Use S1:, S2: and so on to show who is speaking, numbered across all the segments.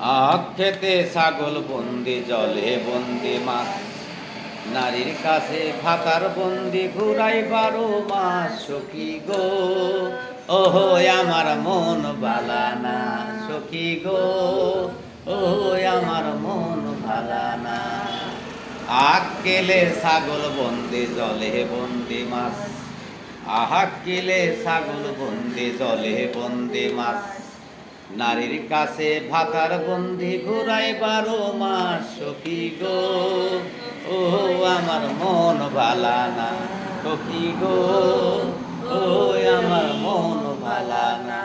S1: আখ খেতে ছাগল বন্দি, জলে বন্দি মাছ। নারীর কাছে ভাতার বন্দি ঘুরাই বারো মাস, সখী গো। ওহো, আমার মন বালা না, সখী গো। ওহো, আমার মন ভালা না। কেলে ছাগল বন্দি, জলে বন্দি মাছ। আহা কেলে ছাগল বন্দি, জলে বন্দি মাছ। নারীর কাছে ভাতার বন্দি ঘুরাই বারো মাস সখী গো? ও, আমার মন ভালা না গো? ও, আমার মন ভালা না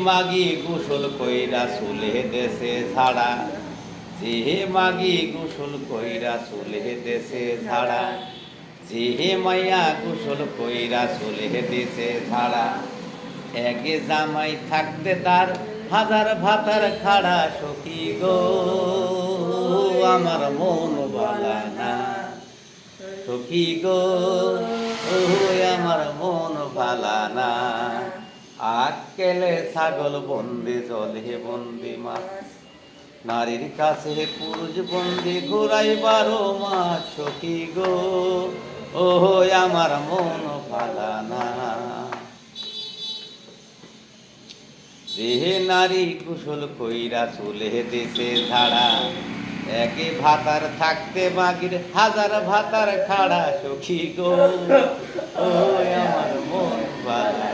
S1: মাগি গোসল কইরা চুলে দেশে ছাড়া জি মাগি গোসল কইরা চুলে দেশে ছাড়া জি মাইয়া গোসল কইরা চুলে দেশে ছাড়া একে জামাই থাকতে তার হাজার ভাতার খাড়া সখী গো। আমার মন বালা না, সখী গো। ও আমার মন ভালা না। আকেলে ছাগল বন্দি, জলে বন্দি মাছ। নারীর কাছে পুরুষ বন্দি ঘুরাই বারো মাস সখী গো। ও আমার মন দেহে নারী কুশল কইরা চলে দেশে ঝাড়া একে ভাতার থাকতে মাগির হাজার ভাতার খাড়া সখী গো। ও আমার মন বালা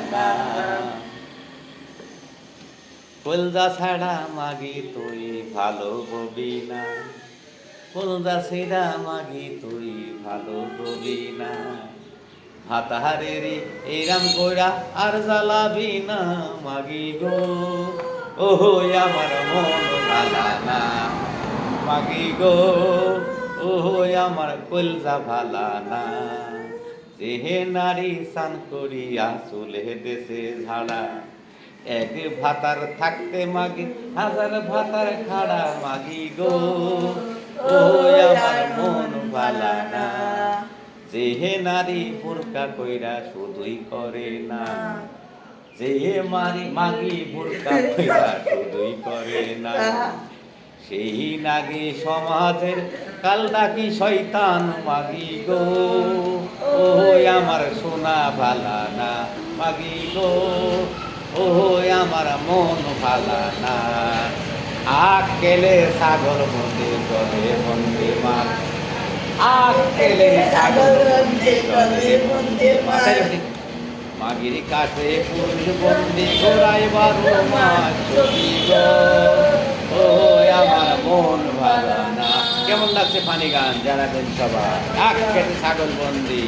S1: কলদা ছাড়া মাগি তুই ভালো ববি না। কলদা ছেড়া মাগি তুই ভালো ববি না। হাতাহারেরি এরাম কইরা আর জ্বালাবি না, মাগি গো। ওহো, আমার মন ভালা মাগি গো। ওহো, আমার কলজা ভালা না। দেহে নারী সান করিয়া চুলে দেশে ঝাড়া, এক ভাতার থাকতে মাগি, হাজার ভাতার খাড়া, মাগি গো। ও আমার মন ভালা না। যে নারী বোরকা কইরা শুধুই করে না। যে মারি মাগি বোরকা কইরা শুধুই করে না। সেই নাগে সমাজের কাল নাকি শয়তান মাগি গো। ও আমার সোনা ভালা না মাগি গো। ও আমার মন ভালা না আকেলে সাগর বন্দে জলে বন্দে মাছ মাগির কাছে পুরুষ বন্দি ঘোরাই বারো মাস ছবি গো ও আমার মন ভালো না কেমন লাগছে পানি গান যারা সবাই আখ কেটে ছাগল বন্দি।